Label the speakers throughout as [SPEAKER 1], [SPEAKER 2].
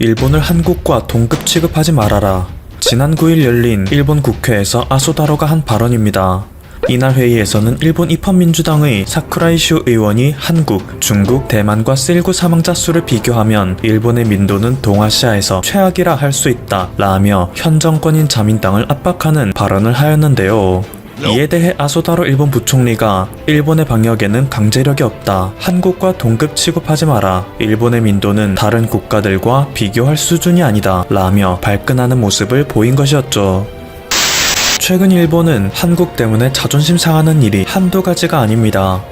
[SPEAKER 1] 일본을 한국과 동급 취급하지 말아라. 지난 9일 열린 일본 국회에서 아소다로가 한 발언입니다. 이날 회의에서는 일본 입헌민주당의 사쿠라이슈 의원이 한국, 중국, 대만과 셀구 사망자 수를 비교하면 일본의 민도는 동아시아에서 최악이라 할 수 있다 라며 현 정권인 자민당을 압박하는 발언을 하였는데요. 이에 대해 아소다로 일본 부총리가 일본의 방역에는 강제력이 없다. 한국과 동급 취급하지 마라. 일본의 민도는 다른 국가들과 비교할 수준이 아니다. 라며 발끈하는 모습을 보인 것이었죠. 최근 일본은 한국 때문에 자존심 상하는 일이 한두 가지가 아닙니다.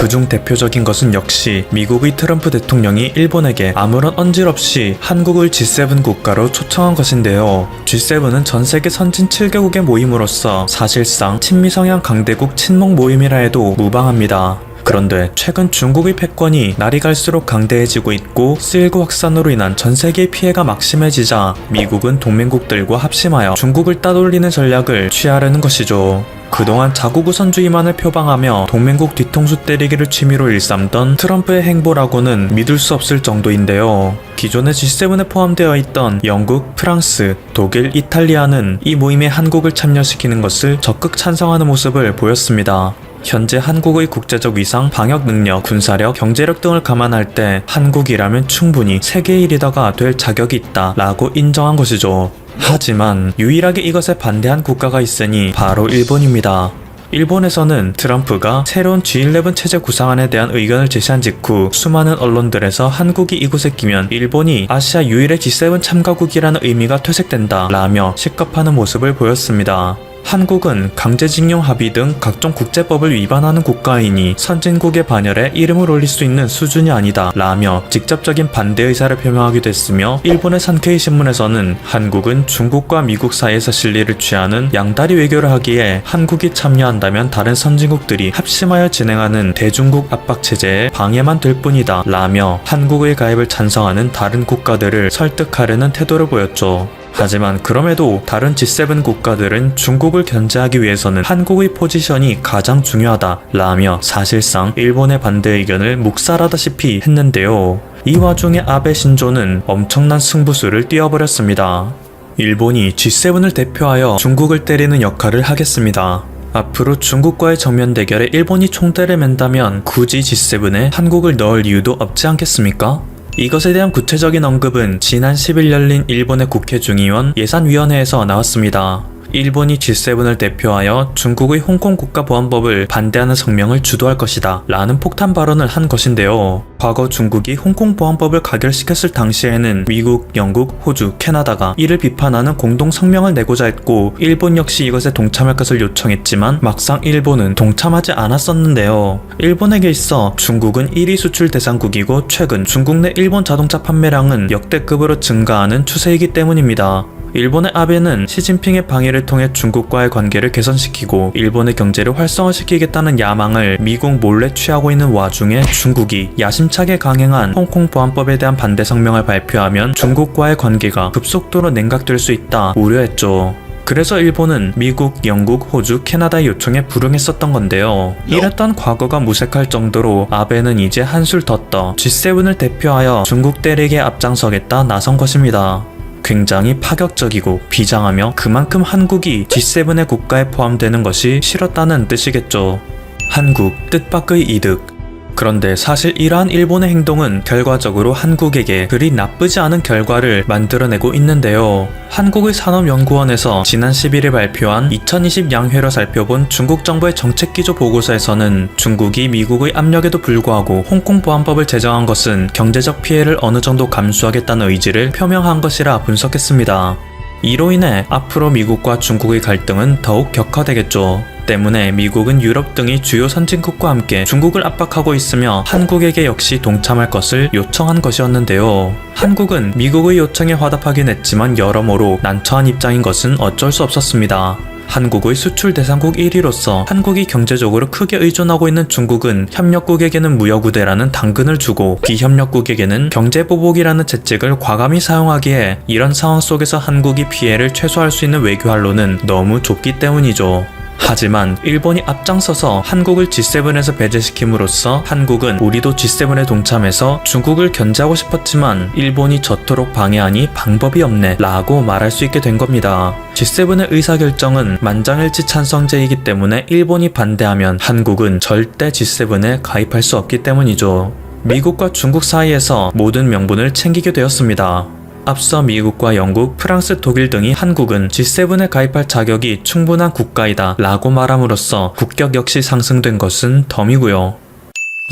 [SPEAKER 1] 그중 대표적인 것은 역시 미국의 트럼프 대통령이 일본에게 아무런 언질 없이 한국을 G7 국가로 초청한 것인데요. G7은 전 세계 선진 7개국의 모임으로서 사실상 친미 성향 강대국 친목 모임이라 해도 무방합니다. 그런데 최근 중국의 패권이 날이 갈수록 강대해지고 있고 쓸고 확산으로 인한 전 세계의 피해가 막심해지자 미국은 동맹국들과 합심하여 중국을 따돌리는 전략을 취하려는 것이죠. 그동안 자국 우선주의만을 표방하며 동맹국 뒤통수 때리기를 취미로 일삼던 트럼프의 행보라고는 믿을 수 없을 정도인데요. 기존의 G7에 포함되어 있던 영국, 프랑스, 독일, 이탈리아는 이 모임에 한국을 참여시키는 것을 적극 찬성하는 모습을 보였습니다. 현재 한국의 국제적 위상, 방역 능력, 군사력, 경제력 등을 감안할 때 한국이라면 충분히 세계의 리더가 될 자격이 있다 라고 인정한 것이죠. 하지만 유일하게 이것에 반대한 국가가 있으니 바로 일본입니다. 일본에서는 트럼프가 새로운 G11 체제 구상안에 대한 의견을 제시한 직후 수많은 언론들에서 한국이 이곳에 끼면 일본이 아시아 유일의 G7 참가국이라는 의미가 퇴색된다 라며 시겁하는 모습을 보였습니다. 한국은 강제징용 합의 등 각종 국제법을 위반하는 국가이니 선진국의 반열에 이름을 올릴 수 있는 수준이 아니다 라며 직접적인 반대 의사를 표명하기도 했으며 일본의 산케이 신문에서는 한국은 중국과 미국 사이에서 실리를 취하는 양다리 외교를 하기에 한국이 참여한다면 다른 선진국들이 합심하여 진행하는 대중국 압박 체제에 방해만 될 뿐이다 라며 한국의 가입을 찬성하는 다른 국가들을 설득하려는 태도를 보였죠. 하지만 그럼에도 다른 G7 국가들은 중국을 견제하기 위해서는 한국의 포지션이 가장 중요하다 라며 사실상 일본의 반대 의견을 묵살하다시피 했는데요. 이 와중에 아베 신조는 엄청난 승부수를 띄워버렸습니다. 일본이 G7을 대표하여 중국을 때리는 역할을 하겠습니다. 앞으로 중국과의 정면 대결에 일본이 총대를 맨다면 굳이 G7에 한국을 넣을 이유도 없지 않겠습니까? 이것에 대한 구체적인 언급은 지난 10일 열린 일본의 국회 중의원 예산위원회에서 나왔습니다. 일본이 G7을 대표하여 중국의 홍콩 국가보안법을 반대하는 성명을 주도할 것이다 라는 폭탄 발언을 한 것인데요. 과거 중국이 홍콩 보안법을 가결시켰을 당시에는 미국, 영국, 호주, 캐나다가 이를 비판하는 공동 성명을 내고자 했고 일본 역시 이것에 동참할 것을 요청했지만 막상 일본은 동참하지 않았었는데요. 일본에게 있어 중국은 1위 수출 대상국이고 최근 중국 내 일본 자동차 판매량은 역대급으로 증가하는 추세이기 때문입니다. 일본의 아베는 시진핑의 방해를 통해 중국과의 관계를 개선시키고 일본의 경제를 활성화시키겠다는 야망을 미국 몰래 취하고 있는 와중에 중국이 야심차게 강행한 홍콩 보안법에 대한 반대 성명을 발표하면 중국과의 관계가 급속도로 냉각될 수 있다 우려했죠. 그래서 일본은 미국, 영국, 호주, 캐나다의 요청에 불응했었던 건데요. 이랬던 과거가 무색할 정도로 아베는 이제 한술 더 떠 G7을 대표하여 중국 때리기에 앞장서겠다 나선 것입니다. 굉장히 파격적이고 비장하며 그만큼 한국이 G7의 국가에 포함되는 것이 싫었다는 뜻이겠죠. 한국 뜻밖의 이득. 그런데 사실 이러한 일본의 행동은 결과적으로 한국에게 그리 나쁘지 않은 결과를 만들어내고 있는데요. 한국의 산업연구원에서 지난 11일 발표한 2020 양회로 살펴본 중국 정부의 정책기조 보고서에서는 중국이 미국의 압력에도 불구하고 홍콩 보안법을 제정한 것은 경제적 피해를 어느 정도 감수하겠다는 의지를 표명한 것이라 분석했습니다. 이로 인해 앞으로 미국과 중국의 갈등은 더욱 격화되겠죠. 때문에 미국은 유럽 등의 주요 선진국과 함께 중국을 압박하고 있으며 한국에게 역시 동참할 것을 요청한 것이었는데요. 한국은 미국의 요청에 화답하긴 했지만 여러모로 난처한 입장인 것은 어쩔 수 없었습니다. 한국의 수출 대상국 1위로서 한국이 경제적으로 크게 의존하고 있는 중국은 협력국에게는 무역우대라는 당근을 주고 비협력국에게는 경제보복이라는 채찍을 과감히 사용하기에 이런 상황 속에서 한국이 피해를 최소화할 수 있는 외교활로는 너무 좁기 때문이죠. 하지만 일본이 앞장서서 한국을 G7에서 배제시킴으로써 한국은 우리도 G7에 동참해서 중국을 견제하고 싶었지만 일본이 저토록 방해하니 방법이 없네 라고 말할 수 있게 된 겁니다. G7의 의사결정은 만장일치 찬성제이기 때문에 일본이 반대하면 한국은 절대 G7에 가입할 수 없기 때문이죠. 미국과 중국 사이에서 모든 명분을 챙기게 되었습니다. 앞서 미국과 영국, 프랑스, 독일 등이 한국은 G7에 가입할 자격이 충분한 국가이다 라고 말함으로써 국격 역시 상승된 것은 덤이고요.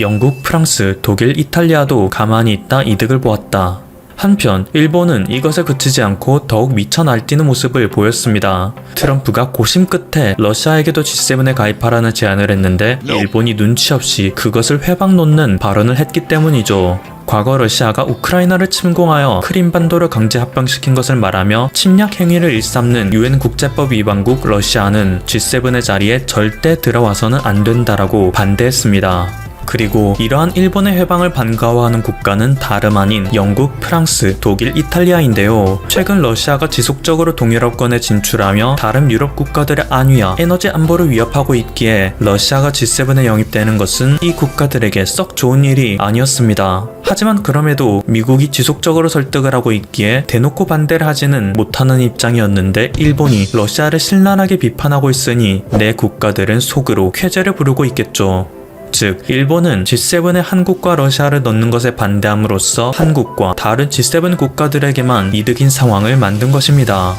[SPEAKER 1] 영국, 프랑스, 독일, 이탈리아도 가만히 있다 이득을 보았다. 한편 일본은 이것에 그치지 않고 더욱 미쳐 날뛰는 모습을 보였습니다. 트럼프가 고심 끝에 러시아에게도 G7에 가입하라는 제안을 했는데 일본이 눈치 없이 그것을 회방 놓는 발언을 했기 때문이죠. 과거 러시아가 우크라이나를 침공하여 크림반도를 강제 합병시킨 것을 말하며 침략 행위를 일삼는 유엔 국제법 위반국 러시아는 G7의 자리에 절대 들어와서는 안 된다라고 반대했습니다. 그리고 이러한 일본의 해방을 반가워하는 국가는 다름 아닌 영국, 프랑스, 독일, 이탈리아인데요. 최근 러시아가 지속적으로 동유럽권에 진출하며 다른 유럽 국가들의 안위와 에너지 안보를 위협하고 있기에 러시아가 G7에 영입되는 것은 이 국가들에게 썩 좋은 일이 아니었습니다. 하지만 그럼에도 미국이 지속적으로 설득을 하고 있기에 대놓고 반대를 하지는 못하는 입장이었는데 일본이 러시아를 신랄하게 비판하고 있으니 내 국가들은 속으로 쾌재를 부르고 있겠죠. 즉, 일본은 G7에 한국과 러시아를 넣는 것에 반대함으로써 한국과 다른 G7 국가들에게만 이득인 상황을 만든 것입니다.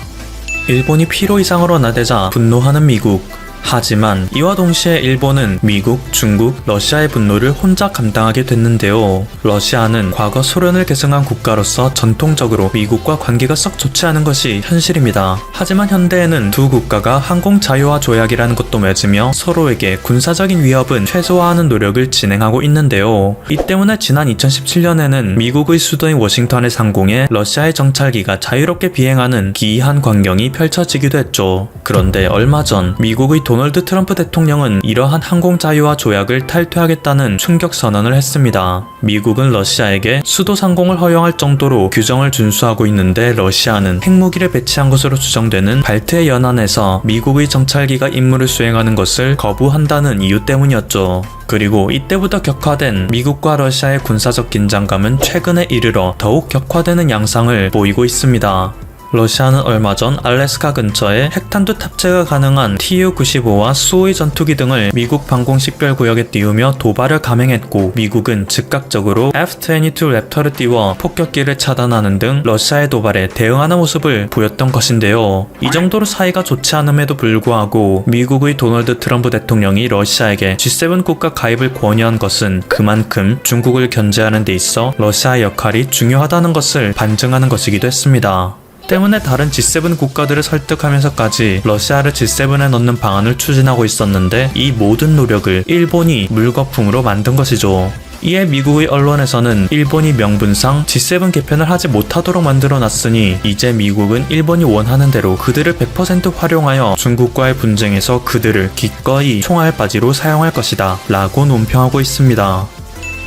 [SPEAKER 1] 일본이 필요 이상으로 나대자 분노하는 미국. 하지만 이와 동시에 일본은 미국, 중국, 러시아의 분노를 혼자 감당하게 됐는데요. 러시아는 과거 소련을 계승한 국가로서 전통적으로 미국과 관계가 썩 좋지 않은 것이 현실입니다. 하지만 현대에는 두 국가가 항공 자유화 조약이라는 것도 맺으며 서로에게 군사적인 위협은 최소화하는 노력을 진행하고 있는데요. 이 때문에 지난 2017년에는 미국의 수도인 워싱턴의 상공에 러시아의 정찰기가 자유롭게 비행하는 기이한 광경이 펼쳐지기도 했죠. 그런데 얼마 전 미국의 도널드 트럼프 대통령은 이러한 항공 자유화 조약을 탈퇴하겠다는 충격 선언을 했습니다. 미국은 러시아에게 수도 상공을 허용할 정도로 규정을 준수하고 있는데 러시아는 핵무기를 배치한 것으로 추정되는 발트해 연안에서 미국의 정찰기가 임무를 수행하는 것을 거부한다는 이유 때문이었죠. 그리고 이때부터 격화된 미국과 러시아의 군사적 긴장감은 최근에 이르러 더욱 격화되는 양상을 보이고 있습니다. 러시아는 얼마 전 알래스카 근처에 핵탄두 탑재가 가능한 TU-95와 수호의 전투기 등을 미국 방공 식별구역에 띄우며 도발을 감행했고 미국은 즉각적으로 F-22 랩터를 띄워 폭격기를 차단하는 등 러시아의 도발에 대응하는 모습을 보였던 것인데요. 이 정도로 사이가 좋지 않음에도 불구하고 미국의 도널드 트럼프 대통령이 러시아에게 G7 국가 가입을 권유한 것은 그만큼 중국을 견제하는 데 있어 러시아의 역할이 중요하다는 것을 반증하는 것이기도 했습니다. 때문에 다른 G7 국가들을 설득하면서까지 러시아를 G7에 넣는 방안을 추진하고 있었는데 이 모든 노력을 일본이 물거품으로 만든 것이죠. 이에 미국의 언론에서는 일본이 명분상 G7 개편을 하지 못하도록 만들어 놨으니 이제 미국은 일본이 원하는 대로 그들을 100% 활용하여 중국과의 분쟁에서 그들을 기꺼이 총알 바지로 사용할 것이다 라고 논평하고 있습니다.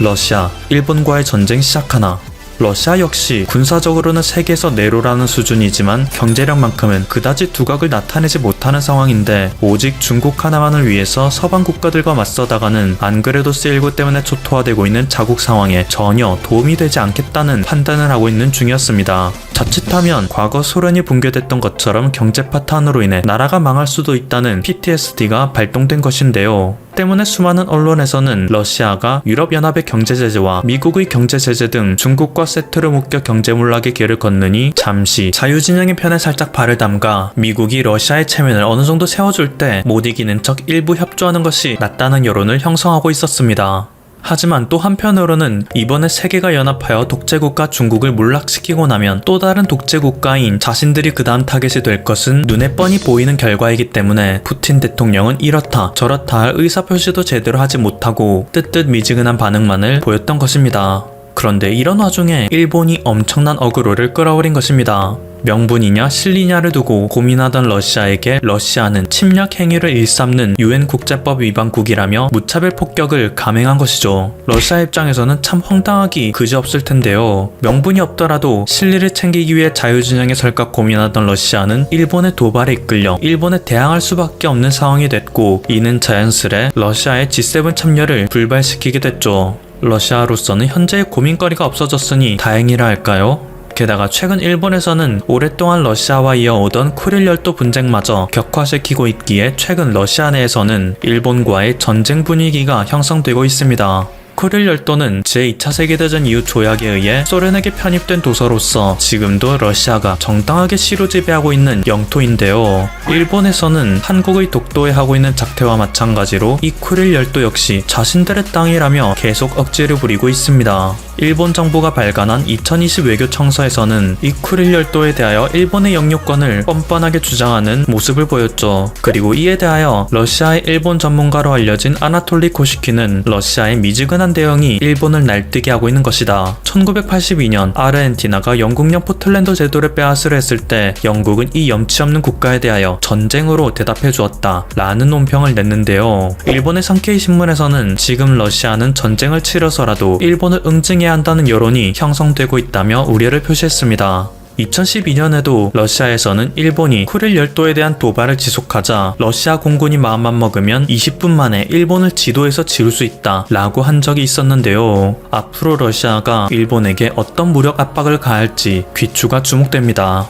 [SPEAKER 1] 러시아, 일본과의 전쟁 시작하나 러시아 역시 군사적으로는 세계에서 내로라는 수준이지만 경제력만큼은 그다지 두각을 나타내지 못하는 상황인데 오직 중국 하나만을 위해서 서방 국가들과 맞서다가는 안 그래도 쓰일고 때문에 초토화되고 있는 자국 상황에 전혀 도움이 되지 않겠다는 판단을 하고 있는 중이었습니다. 자칫하면 과거 소련이 붕괴됐던 것처럼 경제 파탄으로 인해 나라가 망할 수도 있다는 PTSD가 발동된 것인데요. 때문에 수많은 언론에서는 러시아가 유럽연합의 경제 제재와 미국의 경제 제재 등 중국과 세트로 묶여 경제 몰락의 길을 걷느니 잠시 자유진영의 편에 살짝 발을 담가 미국이 러시아의 체면을 어느 정도 세워줄 때 못 이기는 척 일부 협조하는 것이 낫다는 여론을 형성하고 있었습니다. 하지만 또 한편으로는 이번에 세계가 연합하여 독재국가 중국을 몰락시키고 나면 또 다른 독재국가인 자신들이 그 다음 타겟이 될 것은 눈에 뻔히 보이는 결과이기 때문에 푸틴 대통령은 이렇다 저렇다 할 의사표시도 제대로 하지 못하고 뜨뜻 미지근한 반응만을 보였던 것입니다. 그런데 이런 와중에 일본이 엄청난 어그로를 끌어올린 것입니다. 명분이냐 실리냐를 두고 고민하던 러시아에게 러시아는 침략 행위를 일삼는 유엔 국제법 위반국이라며 무차별 폭격을 감행한 것이죠. 러시아 입장에서는 참 황당하기 그지없을 텐데요. 명분이 없더라도 실리를 챙기기 위해 자유진영에 설까 고민하던 러시아는 일본의 도발에 이끌려 일본에 대항할 수밖에 없는 상황이 됐고 이는 자연스레 러시아의 G7 참여를 불발시키게 됐죠. 러시아로서는 현재의 고민거리가 없어졌으니 다행이라 할까요? 게다가 최근 일본에서는 오랫동안 러시아와 이어오던 쿠릴 열도 분쟁마저 격화시키고 있기에 최근 러시아 내에서는 일본과의 전쟁 분위기가 형성되고 있습니다. 쿠릴 열도는 제2차 세계대전 이후 조약에 의해 소련에게 편입된 도서로서 지금도 러시아가 정당하게 시로 지배하고 있는 영토인데요. 일본에서는 한국의 독도에 하고 있는 작태와 마찬가지로 이 쿠릴 열도 역시 자신들의 땅이라며 계속 억지를 부리고 있습니다. 일본 정부가 발간한 2020 외교 청서에서는 이 쿠릴 열도에 대하여 일본의 영유권을 뻔뻔하게 주장하는 모습을 보였죠. 그리고 이에 대하여 러시아의 일본 전문가로 알려진 아나톨리 코시키는 러시아의 미지근한 대응이 일본을 날뛰게 하고 있는 것이다. 1982년 아르헨티나가 영국령 포틀랜드 제도를 빼앗으려 했을 때 영국은 이 염치 없는 국가에 대하여 전쟁으로 대답해 주었다. 라는 논평을 냈는데요. 일본의 상케이 신문에서는 지금 러시아는 전쟁을 치러서라도 일본을 응징 해야 한다는 여론이 형성되고 있다며 우려를 표시했습니다. 2012년에도 러시아에서는 일본이 쿠릴 열도에 대한 도발을 지속하자 러시아 공군이 마음만 먹으면 20분 만에 일본을 지도에서 지울 수 있다 라고 한 적이 있었는데요. 앞으로 러시아가 일본에게 어떤 무력 압박을 가할지 귀추가 주목됩니다.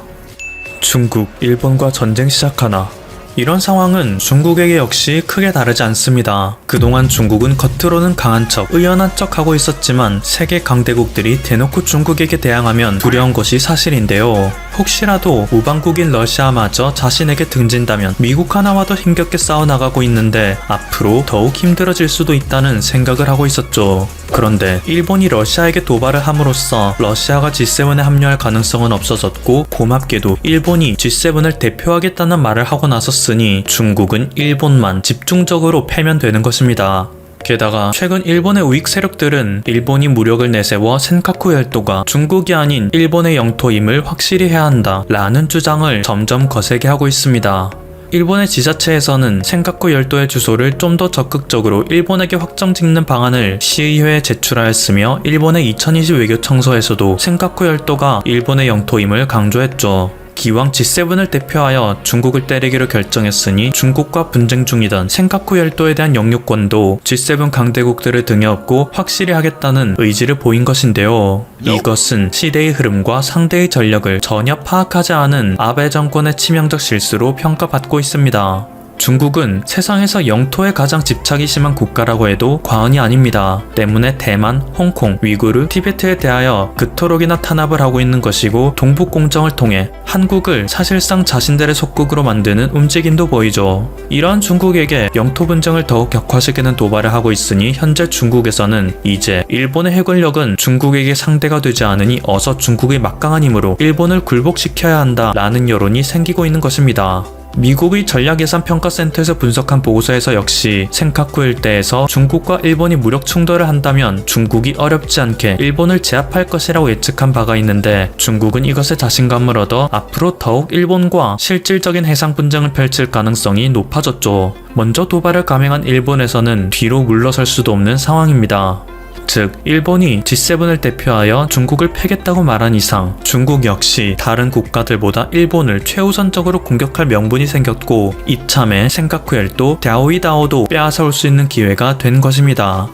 [SPEAKER 1] 중국, 일본과 전쟁 시작하나 이런 상황은 중국에게 역시 크게 다르지 않습니다. 그동안 중국은 겉으로는 강한 척, 의연한 척 하고 있었지만 세계 강대국들이 대놓고 중국에게 대항하면 두려운 것이 사실인데요. 혹시라도 우방국인 러시아마저 자신에게 등진다면 미국 하나와도 힘겹게 싸워나가고 있는데 앞으로 더욱 힘들어질 수도 있다는 생각을 하고 있었죠. 그런데 일본이 러시아에게 도발을 함으로써 러시아가 G7에 합류할 가능성은 없어졌고 고맙게도 일본이 G7을 대표하겠다는 말을 하고 나섰으니 중국은 일본만 집중적으로 패면 되는 것입니다. 게다가 최근 일본의 우익 세력들은 일본이 무력을 내세워 센카쿠 열도가 중국이 아닌 일본의 영토임을 확실히 해야 한다 라는 주장을 점점 거세게 하고 있습니다. 일본의 지자체에서는 센카쿠 열도의 주소를 좀 더 적극적으로 일본에게 확정 짓는 방안을 시의회에 제출하였으며 일본의 2020 외교 청서에서도 센카쿠 열도가 일본의 영토임을 강조했죠. 기왕 G7을 대표하여 중국을 때리기로 결정했으니 중국과 분쟁 중이던 센카쿠 열도에 대한 영유권도 G7 강대국들을 등에 업고 확실히 하겠다는 의지를 보인 것인데요. 이것은 시대의 흐름과 상대의 전력을 전혀 파악하지 않은 아베 정권의 치명적 실수로 평가받고 있습니다. 중국은 세상에서 영토에 가장 집착이 심한 국가라고 해도 과언이 아닙니다. 때문에 대만, 홍콩, 위구르, 티베트에 대하여 그토록이나 탄압을 하고 있는 것이고 동북 공정을 통해 한국을 사실상 자신들의 속국으로 만드는 움직임도 보이죠. 이러한 중국에게 영토 분쟁을 더욱 격화시키는 도발을 하고 있으니 현재 중국에서는 이제 일본의 해군력은 중국에게 상대가 되지 않으니 어서 중국의 막강한 힘으로 일본을 굴복시켜야 한다라는 여론이 생기고 있는 것입니다. 미국의 전략예산평가센터에서 분석한 보고서에서 역시 센카쿠 일대에서 중국과 일본이 무력 충돌을 한다면 중국이 어렵지 않게 일본을 제압할 것이라고 예측한 바가 있는데 중국은 이것에 자신감을 얻어 앞으로 더욱 일본과 실질적인 해상 분쟁을 펼칠 가능성이 높아졌죠. 먼저 도발을 감행한 일본에서는 뒤로 물러설 수도 없는 상황입니다. 즉, 일본이 G7을 대표하여 중국을 패겠다고 말한 이상 중국 역시 다른 국가들보다 일본을 최우선적으로 공격할 명분이 생겼고 이참에 생카쿠엘도 갸오이다오도 빼앗아올 수 있는 기회가 된 것입니다.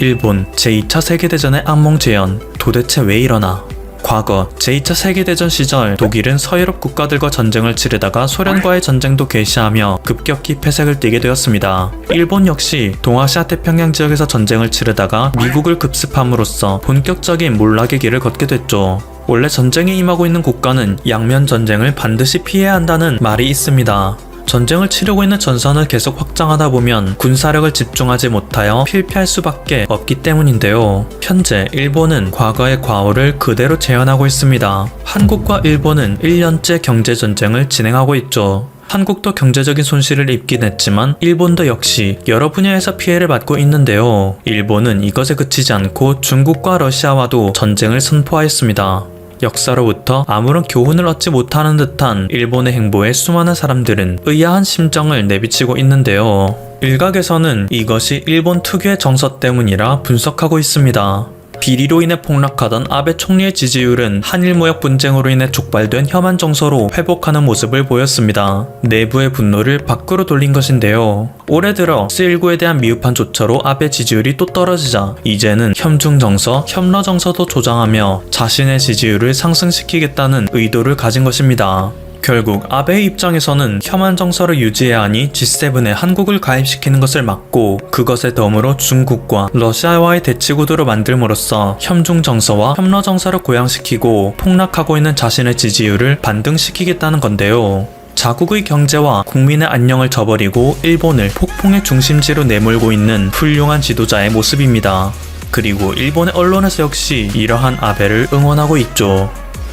[SPEAKER 1] 일본 제2차 세계대전의 악몽 재현 도대체 왜 일어나? 과거 제2차 세계대전 시절 독일은 서유럽 국가들과 전쟁을 치르다가 소련과의 전쟁도 개시하며 급격히 폐색을 띠게 되었습니다. 일본 역시 동아시아 태평양 지역에서 전쟁을 치르다가 미국을 급습함으로써 본격적인 몰락의 길을 걷게 됐죠. 원래 전쟁에 임하고 있는 국가는 양면 전쟁을 반드시 피해야 한다는 말이 있습니다. 전쟁을 치르고 있는 전선을 계속 확장하다 보면 군사력을 집중하지 못하여 필패할 수밖에 없기 때문인데요. 현재 일본은 과거의 과오를 그대로 재현하고 있습니다. 한국과 일본은 1년째 경제전쟁을 진행하고 있죠. 한국도 경제적인 손실을 입긴 했지만 일본도 역시 여러 분야에서 피해를 받고 있는데요. 일본은 이것에 그치지 않고 중국과 러시아와도 전쟁을 선포하였습니다. 역사로부터 아무런 교훈을 얻지 못하는 듯한 일본의 행보에 수많은 사람들은 의아한 심정을 내비치고 있는데요. 일각에서는 이것이 일본 특유의 정서 때문이라 분석하고 있습니다. 비리로 인해 폭락하던 아베 총리의 지지율은 한일 무역 분쟁으로 인해 촉발된 혐한 정서로 회복하는 모습을 보였습니다. 내부의 분노를 밖으로 돌린 것인데요. 올해 들어 쓰일구에 대한 미흡한 조처로 아베 지지율이 또 떨어지자 이제는 혐중 정서, 혐러 정서도 조장하며 자신의 지지율을 상승시키겠다는 의도를 가진 것입니다. 결국 아베의 입장에서는 혐한 정서를 유지해야 하니 G7에 한국을 가입시키는 것을 막고 그것에 덤으로 중국과 러시아와의 대치 구도를 만들므로써 혐중 정서와 혐러 정서를 고양시키고 폭락하고 있는 자신의 지지율을 반등시키겠다는 건데요. 자국의 경제와 국민의 안녕을 저버리고 일본을 폭풍의 중심지로 내몰고 있는 훌륭한 지도자의 모습입니다. 그리고 일본의 언론에서 역시 이러한 아베를 응원하고 있죠.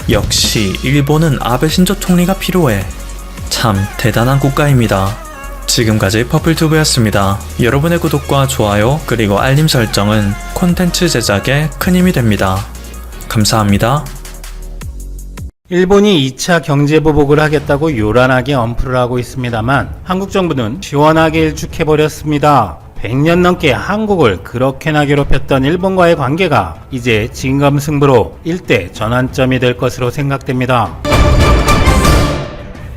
[SPEAKER 1] 역시 일본은 아베 신조 총리가 필요해. 참 대단한 국가입니다. 지금까지 퍼플튜브였습니다. 여러분의 구독과 좋아요 그리고 알림 설정은 콘텐츠 제작에 큰 힘이 됩니다. 감사합니다.
[SPEAKER 2] 일본이 2차 경제 보복을 하겠다고 요란하게 엄프를 하고 있습니다만 한국 정부는 시원하게 일축해버렸습니다. 100년 넘게 한국을 그렇게나 괴롭혔던 일본과의 관계가 이제 진검 승부로 일대 전환점이 될 것으로 생각됩니다.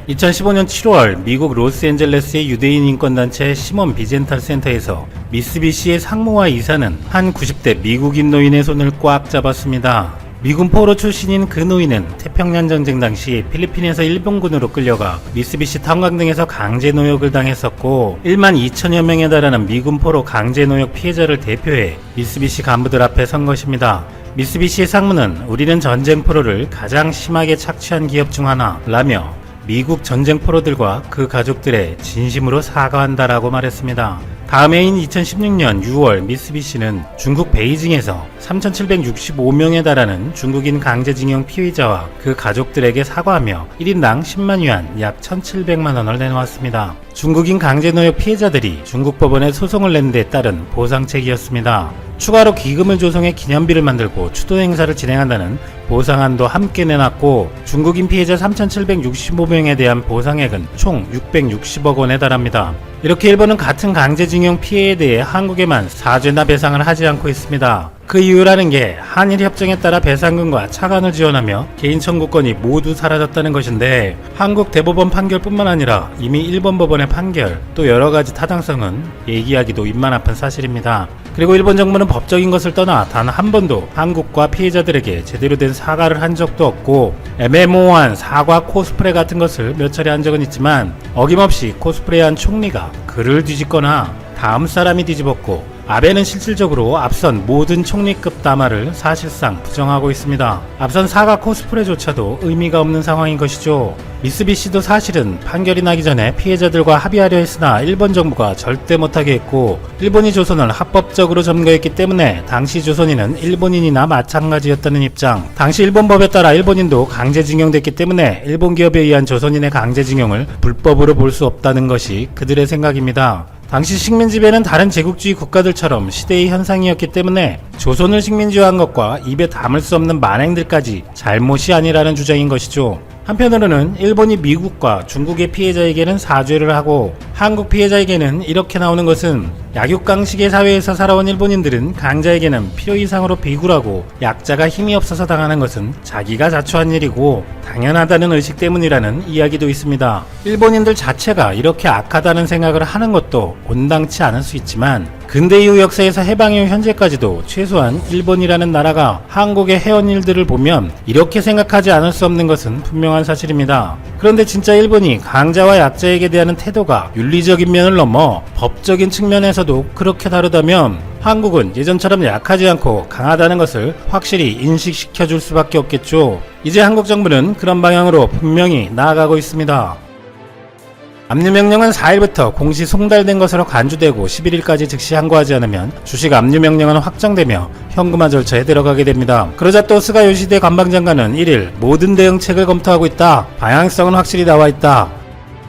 [SPEAKER 2] 2015년 7월 미국 로스앤젤레스의 유대인 인권단체 시몬 비젠탈 센터에서 미쓰비시의 상무와 이사는 한 90대 미국인 노인의 손을 꽉 잡았습니다. 미군 포로 출신인 그 노인은 태평양 전쟁 당시 필리핀에서 일본군으로 끌려가 미쓰비시 탄광 등에서 강제 노역을 당했었고 1만 2천여 명에 달하는 미군 포로 강제 노역 피해자를 대표해 미쓰비시 간부들 앞에 선 것입니다. 미쓰비시의 상무는 우리는 전쟁 포로를 가장 심하게 착취한 기업 중 하나라며 미국 전쟁 포로들과 그 가족들의 진심으로 사과한다라고 말했습니다. 다음 해인 2016년 6월 미쓰비시는 중국 베이징에서 3,765명에 달하는 중국인 강제징용 피의자와 그 가족들에게 사과하며 1인당 10만 위안 약 1,700만 원을 내놓았습니다. 중국인 강제노역 피해자들이 중국 법원에 소송을 낸 데 따른 보상책이었습니다. 추가로 기금을 조성해 기념비를 만들고 추도 행사를 진행한다는 보상안도 함께 내놨고 중국인 피해자 3,765명에 대한 보상액은 총 660억 원에 달합니다. 이렇게 일본은 같은 강제징용 피해에 대해 한국에만 사죄나 배상을 하지 않고 있습니다. 그 이유라는 게 한일 협정에 따라 배상금과 차관을 지원하며 개인 청구권이 모두 사라졌다는 것인데 한국 대법원 판결뿐만 아니라 이미 일본 법원의 판결 또 여러 가지 타당성은 얘기하기도 입만 아픈 사실입니다. 그리고 일본 정부는 법적인 것을 떠나 단 한 번도 한국과 피해자들에게 제대로 된 사과를 한 적도 없고 애매모호한 사과 코스프레 같은 것을 몇 차례 한 적은 있지만 어김없이 코스프레한 총리가 글을 뒤집거나 다음 사람이 뒤집었고 아베는 실질적으로 앞선 모든 총리급 담화를 사실상 부정하고 있습니다. 앞선 사과 코스프레조차도 의미가 없는 상황인 것이죠. 미쓰비시도 사실은 판결이 나기 전에 피해자들과 합의하려 했으나 일본 정부가 절대 못하게 했고 일본이 조선을 합법적으로 점거했기 때문에 당시 조선인은 일본인이나 마찬가지였다는 입장 당시 일본 법에 따라 일본인도 강제징용됐기 때문에 일본 기업에 의한 조선인의 강제징용을 불법으로 볼 수 없다는 것이 그들의 생각입니다. 당시 식민지배는 다른 제국주의 국가들처럼 시대의 현상이었기 때문에 조선을 식민지화한 것과 입에 담을 수 없는 만행들까지 잘못이 아니라는 주장인 것이죠. 한편으로는 일본이 미국과 중국의 피해자에게는 사죄를 하고 한국 피해자에게는 이렇게 나오는 것은 약육강식의 사회에서 살아온 일본인들은 강자에게는 필요 이상으로 비굴하고 약자가 힘이 없어서 당하는 것은 자기가 자초한 일이고 당연하다는 의식 때문이라는 이야기도 있습니다. 일본인들 자체가 이렇게 악하다는 생각을 하는 것도 온당치 않을 수 있지만 근대 이후 역사에서 해방 이후 현재까지도 최소한 일본이라는 나라가 한국의 해온 일들을 보면 이렇게 생각하지 않을 수 없는 것은 분명한 사실입니다. 그런데 진짜 일본이 강자와 약자에게 대한 태도가 윤리적인 면을 넘어 법적인 측면에서도 그렇게 다르다면 한국은 예전처럼 약하지 않고 강하다는 것을 확실히 인식시켜 줄 수밖에 없겠죠. 이제 한국 정부는 그런 방향으로 분명히 나아가고 있습니다. 압류 명령은 4일부터 공시 송달된 것으로 간주되고 11일까지 즉시 항고하지 않으면 주식 압류 명령은 확정되며 현금화 절차에 들어가게 됩니다. 그러자 또 스가 요시대 관방장관은 1일 모든 대응책을 검토하고 있다. 방향성은 확실히 나와 있다.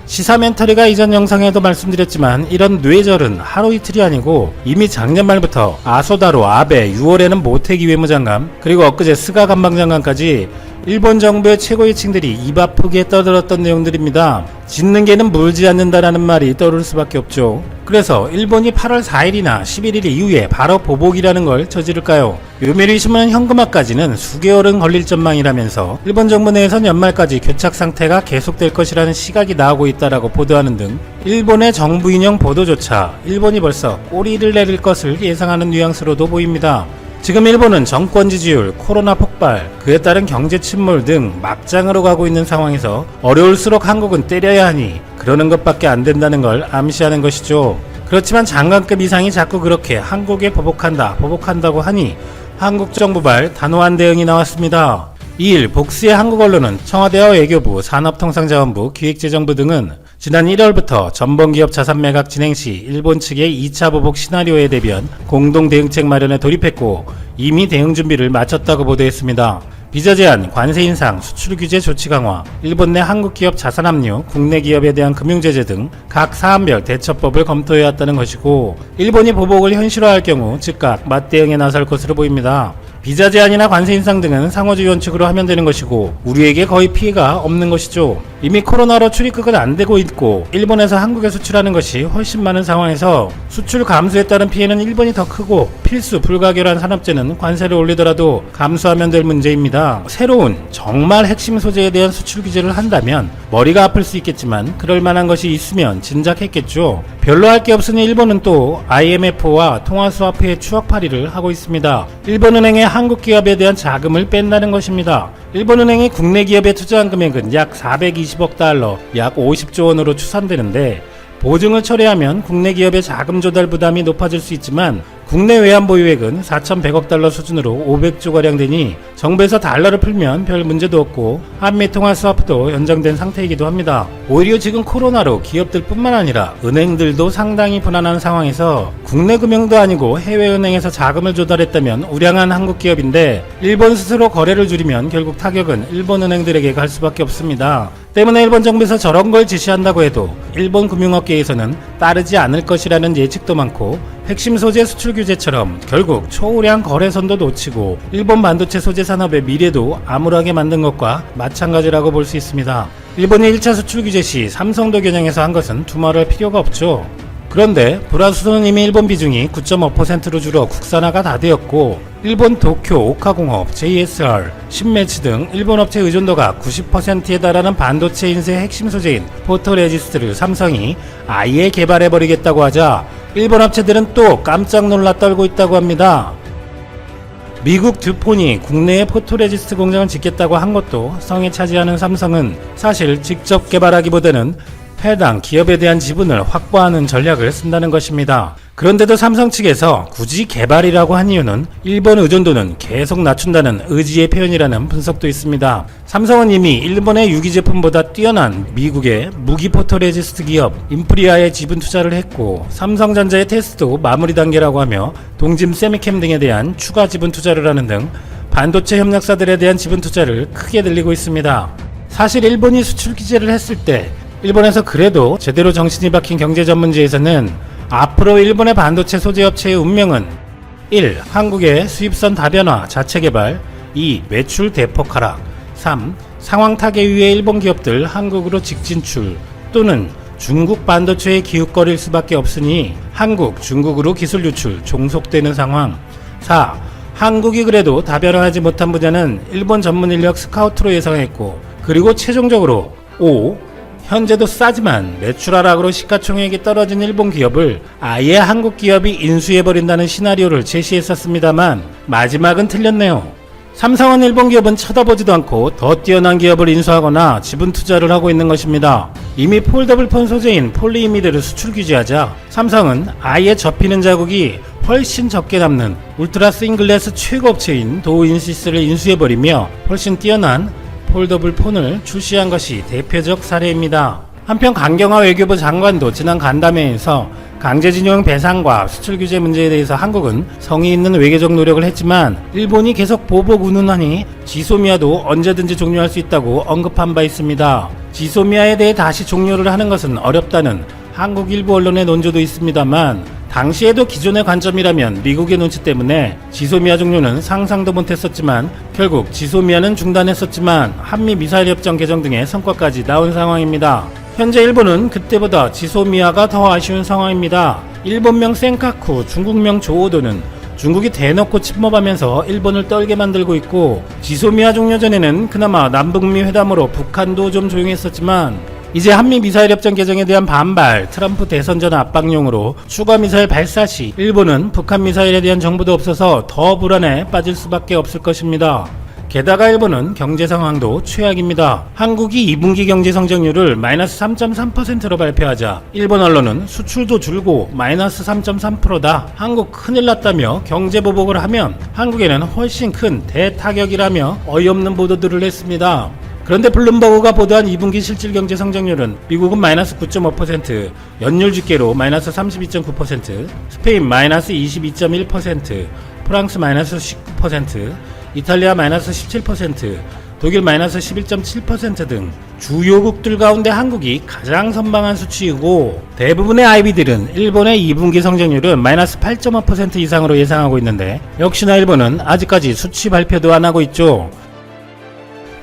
[SPEAKER 2] 시사 멘터리가 이전 영상에도 말씀드렸지만 이런 뇌절은 하루 이틀이 아니고 이미 작년 말부터 아소다로 아베 6월에는 모테기 외무장관 그리고 엊그제 스가 관방장관까지 일본 정부의 최고위층들이 입 아프게 떠들었던 내용들입니다. 짓는 개는 물지 않는다라는 말이 떠오를 수밖에 없죠. 그래서 일본이 8월 4일이나 11일 이후에 바로 보복이라는 걸 저지를까요? 요미리 신문 현금화까지는 수개월은 걸릴 전망이라면서 일본 정부 내에선 연말까지 교착 상태가 계속될 것이라는 시각이 나오고 있다라고 보도하는 등 일본의 정부 인용 보도조차 일본이 벌써 꼬리를 내릴 것을 예상하는 뉘앙스로도 보입니다. 지금 일본은 정권 지지율, 코로나 폭발, 그에 따른 경제 침몰 등 막장으로 가고 있는 상황에서 어려울수록 한국은 때려야 하니 그러는 것밖에 안 된다는 걸 암시하는 것이죠. 그렇지만 장관급 이상이 자꾸 그렇게 한국에 보복한다, 보복한다고 하니 한국 정부 발 단호한 대응이 나왔습니다. 2일 복수의 한국 언론은 청와대와 외교부, 산업통상자원부, 기획재정부 등은 지난 1월부터 전범기업 자산 매각 진행 시 일본 측의 2차 보복 시나리오에 대비한 공동 대응책 마련에 돌입했고 이미 대응 준비를 마쳤다고 보도했습니다. 비자 제한, 관세 인상, 수출 규제 조치 강화, 일본 내 한국 기업 자산 압류, 국내 기업에 대한 금융 제재 등 각 사안별 대처법을 검토해 왔다는 것이고 일본이 보복을 현실화할 경우 즉각 맞대응에 나설 것으로 보입니다. 비자 제한이나 관세 인상 등은 상호주 원칙으로 하면 되는 것이고 우리에게 거의 피해가 없는 것이죠. 이미 코로나로 출입국은 안 되고 있고 일본에서 한국에 수출하는 것이 훨씬 많은 상황에서 수출 감소에 따른 피해는 일본이 더 크고 필수 불가결한 산업재는 관세를 올리더라도 감수하면 될 문제입니다. 새로운 정말 핵심 소재에 대한 수출 규제를 한다면 머리가 아플 수 있겠지만 그럴 만한 것이 있으면 진작했겠죠. 별로 할 게 없으니 일본은 또 IMF와 통화수화폐의 추억팔이를 하고 있습니다. 일본은행의 한국 기업에 대한 자금을 뺀다는 것입니다. 일본은행이 국내 기업에 투자한 금액은 약 420억 달러, 약 50조 원으로 추산되는데 보증을 철회하면 국내 기업의 자금 조달 부담이 높아질 수 있지만 국내 외환 보유액은 4,100억 달러 수준으로 500조가량 되니 정부에서 달러를 풀면 별 문제도 없고 한미 통화 스와프도 연장된 상태이기도 합니다. 오히려 지금 코로나로 기업들 뿐만 아니라 은행들도 상당히 불안한 상황에서 국내 금융도 아니고 해외 은행에서 자금을 조달했다면 우량한 한국 기업인데 일본 스스로 거래를 줄이면 결국 타격은 일본 은행들에게 갈 수밖에 없습니다. 때문에 일본 정부에서 저런 걸 지시한다고 해도 일본 금융업계에서는 따르지 않을 것이라는 예측도 많고 핵심 소재 수출 규제처럼 결국 초우량 거래선도 놓치고 일본 반도체 소재 산업의 미래도 암울하게 만든 것과 마찬가지라고 볼 수 있습니다. 일본이 1차 수출 규제 시 삼성도 겨냥해서 한 것은 두말할 필요가 없죠. 그런데 브라수는 이미 일본 비중이 9.5%로 줄어 국산화가 다 되었고 일본 도쿄 오카공업, JSR, 신매치 등 일본 업체 의존도가 90%에 달하는 반도체 인쇄 핵심 소재인 포토레지스트를 삼성이 아예 개발해버리겠다고 하자 일본 업체들은 또 깜짝 놀라 떨고 있다고 합니다. 미국 듀폰이 국내에 포토레지스트 공장을 짓겠다고 한 것도 성에 차지하는 삼성은 사실 직접 개발하기보다는 해당 기업에 대한 지분을 확보하는 전략을 쓴다는 것입니다. 그런데도 삼성 측에서 굳이 개발이라고 한 이유는 일본 의존도는 계속 낮춘다는 의지의 표현이라는 분석도 있습니다. 삼성은 이미 일본의 유기 제품보다 뛰어난 미국의 무기 포토레지스트 기업 인프리아에 지분 투자를 했고 삼성전자의 테스트도 마무리 단계라고 하며 동짐 세미캠 등에 대한 추가 지분 투자를 하는 등 반도체 협력사들에 대한 지분 투자를 크게 늘리고 있습니다. 사실 일본이 수출 규제를 했을 때 일본에서 그래도 제대로 정신이 박힌 경제 전문지에서는 앞으로 일본의 반도체 소재 업체의 운명은 1. 한국의 수입선 다변화 자체 개발 2. 매출 대폭 하락 3. 상황 타개 위에 일본 기업들 한국으로 직진출 또는 중국 반도체에 기웃거릴 수밖에 없으니 한국, 중국으로 기술 유출 종속되는 상황 4. 한국이 그래도 다변화하지 못한 분야는 일본 전문 인력 스카우트로 예상했고 그리고 최종적으로 5. 현재도 싸지만 매출 하락으로 시가총액이 떨어진 일본 기업을 아예 한국 기업이 인수해버린다는 시나리오를 제시했었습니다만 마지막은 틀렸네요. 삼성은 일본 기업은 쳐다보지도 않고 더 뛰어난 기업을 인수하거나 지분 투자를 하고 있는 것입니다. 이미 폴더블 폰 소재인 폴리이미드를 수출 규제하자 삼성은 아예 접히는 자국이 훨씬 적게 남는 울트라 싱글레스 최고 업체인 도우인시스를 인수해버리며 훨씬 뛰어난 폴더블 폰을 출시한 것이 대표적 사례입니다. 한편 강경화 외교부 장관도 지난 간담회에서 강제징용 배상과 수출 규제 문제에 대해서 한국은 성의 있는 외교적 노력을 했지만 일본이 계속 보복 운운하니 지소미아도 언제든지 종료할 수 있다고 언급한 바 있습니다. 지소미아에 대해 다시 종료를 하는 것은 어렵다는 한국 일부 언론의 논조도 있습니다만 당시에도 기존의 관점이라면 미국의 눈치 때문에 지소미아 종료는 상상도 못했었지만 결국 지소미아는 중단했었지만 한미 미사일 협정 개정 등의 성과까지 나온 상황입니다. 현재 일본은 그때보다 지소미아가 더 아쉬운 상황입니다. 일본명 센카쿠, 중국명 조오도는 중국이 대놓고 침범하면서 일본을 떨게 만들고 있고 지소미아 종료 전에는 그나마 남북미 회담으로 북한도 좀 조용했었지만 이제 한미 미사일 협정 개정에 대한 반발, 트럼프 대선 전 압박용으로 추가 미사일 발사 시 일본은 북한 미사일에 대한 정보도 없어서 더 불안에 빠질 수밖에 없을 것입니다. 게다가 일본은 경제 상황도 최악입니다. 한국이 2분기 경제 성장률을 마이너스 3.3%로 발표하자 일본 언론은 수출도 줄고 마이너스 3.3%다. 한국 큰일 났다며 경제 보복을 하면 한국에는 훨씬 큰 대타격이라며 어이없는 보도들을 했습니다. 그런데 블룸버그가 보도한 2분기 실질 경제 성장률은 미국은 마이너스 9.5%, 연율 집계로 마이너스 32.9%, 스페인 마이너스 22.1%, 프랑스 마이너스 19%, 이탈리아 마이너스 17%, 독일 마이너스 11.7%등 주요국들 가운데 한국이 가장 선방한 수치이고 대부분의 IB들은 일본의 2분기 성장률은 마이너스 8.5% 이상으로 예상하고 있는데 역시나 일본은 아직까지 수치 발표도 안 하고 있죠.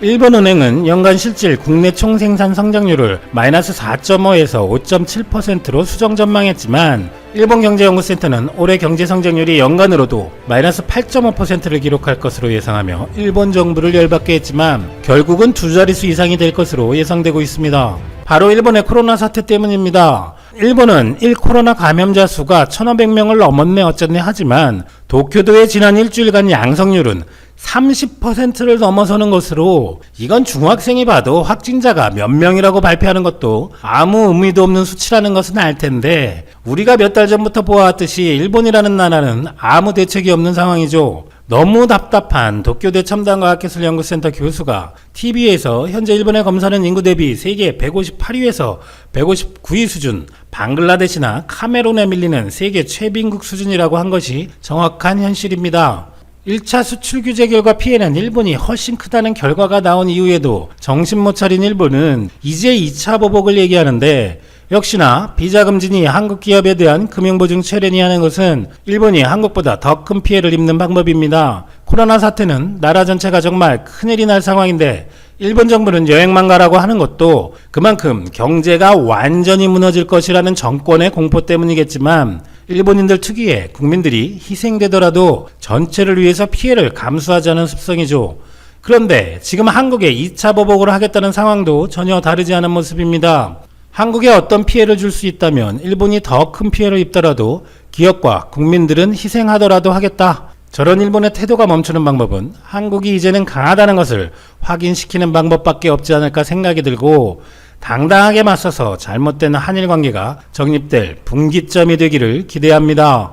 [SPEAKER 2] 일본은행은 연간 실질 국내 총생산 성장률을 마이너스 4.5에서 5.7%로 수정 전망했지만 일본경제연구센터는 올해 경제 성장률이 연간으로도 마이너스 8.5%를 기록할 것으로 예상하며 일본 정부를 열받게 했지만 결국은 두 자릿수 이상이 될 것으로 예상되고 있습니다. 바로 일본의 코로나 사태 때문입니다. 일본은 1 코로나 감염자 수가 1500명을 넘었네 어쩌네 하지만 도쿄도의 지난 일주일간 양성률은 30%를 넘어서는 것으로 이건 중학생이 봐도 확진자가 몇 명이라고 발표하는 것도 아무 의미도 없는 수치라는 것은 알 텐데 우리가 몇 달 전부터 보아왔듯이 일본이라는 나라는 아무 대책이 없는 상황이죠. 너무 답답한 도쿄대 첨단과학기술 연구센터 교수가 TV에서 현재 일본의 검사는 인구 대비 세계 158위에서 159위 수준, 방글라데시나 카메룬에 밀리는 세계 최빈국 수준이라고 한 것이 정확한 현실입니다. 1차 수출 규제 결과 피해는 일본이 훨씬 크다는 결과가 나온 이후에도 정신 못 차린 일본은 이제 2차 보복을 얘기하는데 역시나 비자 금진이 한국 기업에 대한 금융보증 체련이 하는 것은 일본이 한국보다 더 큰 피해를 입는 방법입니다. 코로나 사태는 나라 전체가 정말 큰일이 날 상황인데 일본 정부는 여행만 가라고 하는 것도 그만큼 경제가 완전히 무너질 것이라는 정권의 공포 때문이겠지만 일본인들 특유의 국민들이 희생되더라도 전체를 위해서 피해를 감수하자는 습성이죠. 그런데 지금 한국에 2차 보복을 하겠다는 상황도 전혀 다르지 않은 모습입니다. 한국에 어떤 피해를 줄 수 있다면 일본이 더 큰 피해를 입더라도 기업과 국민들은 희생하더라도 하겠다. 저런 일본의 태도가 멈추는 방법은 한국이 이제는 강하다는 것을 확인시키는 방법밖에 없지 않을까 생각이 들고 당당하게 맞서서 잘못된 한일 관계가 정립될 분기점이 되기를 기대합니다.